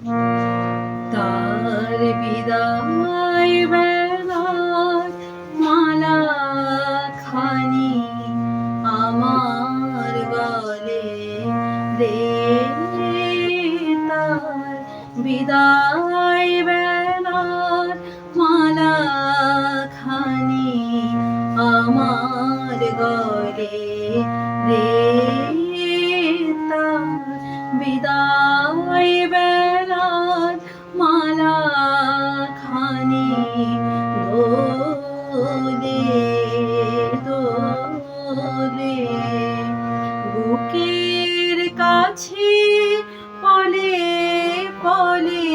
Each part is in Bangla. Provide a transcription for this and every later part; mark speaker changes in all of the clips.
Speaker 1: তার বিদায় বেলার মালা খানি আমার গলে রে তার বিদায় বেলার মালা খানি আমার গলে রে তার বিদায় খানি দোলে দোলে বুকের কাছে পলে পলে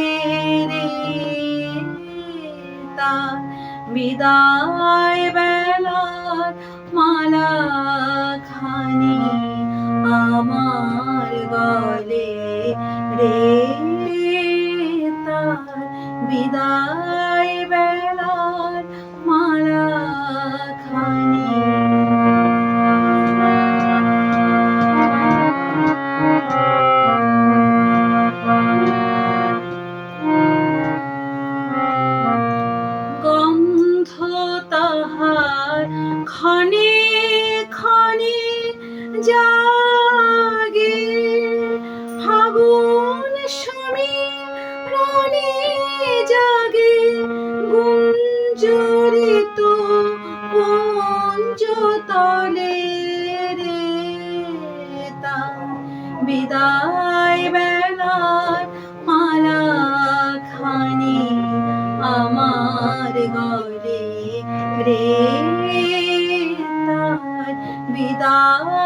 Speaker 1: রে তার বিদায় বেলার মালা খানি আমার গলে রে। বিদায় বেলার মালা খানি। গন্ধ তাহার ক্ষণে ক্ষণে জাগে ফাগুন সমীরণে জাগে, গুঞ্জরিত কুঞ্জতলে রে তার বিদায় বেলার মালা খানি আমার গলে রে তার। বিদায়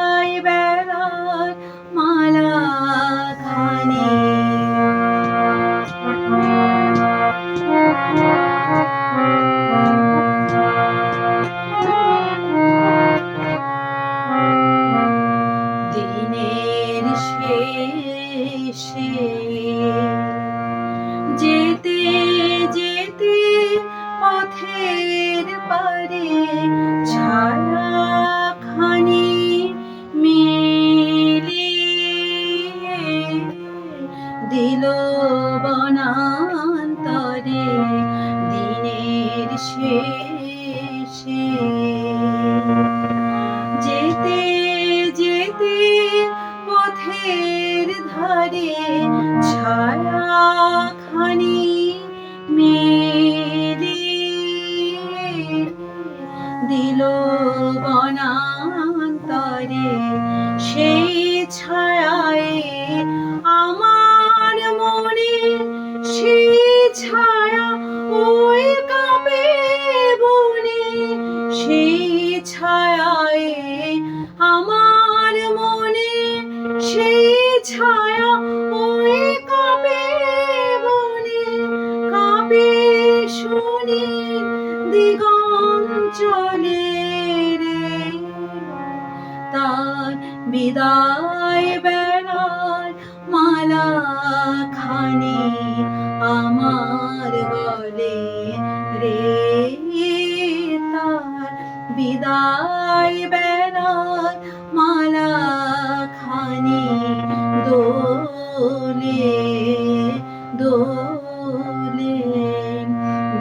Speaker 1: শেষে যেতে যেতে পথের ধারে ছায়া খানি মেলিয়ে দিল বনান্তরে। সেই ছায়ায়, আমার মনে সেই ছায়া ওই কাপে বনে কাপে শুনি দিগঞ্চলে রে? তার বিদায় বেলার মালা খানি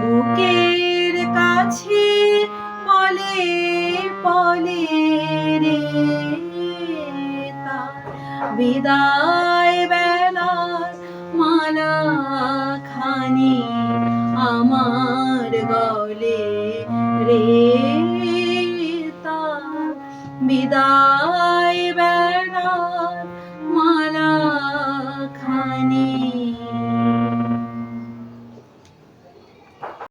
Speaker 1: বুকের কাছে বলে পলে রে বিদায়।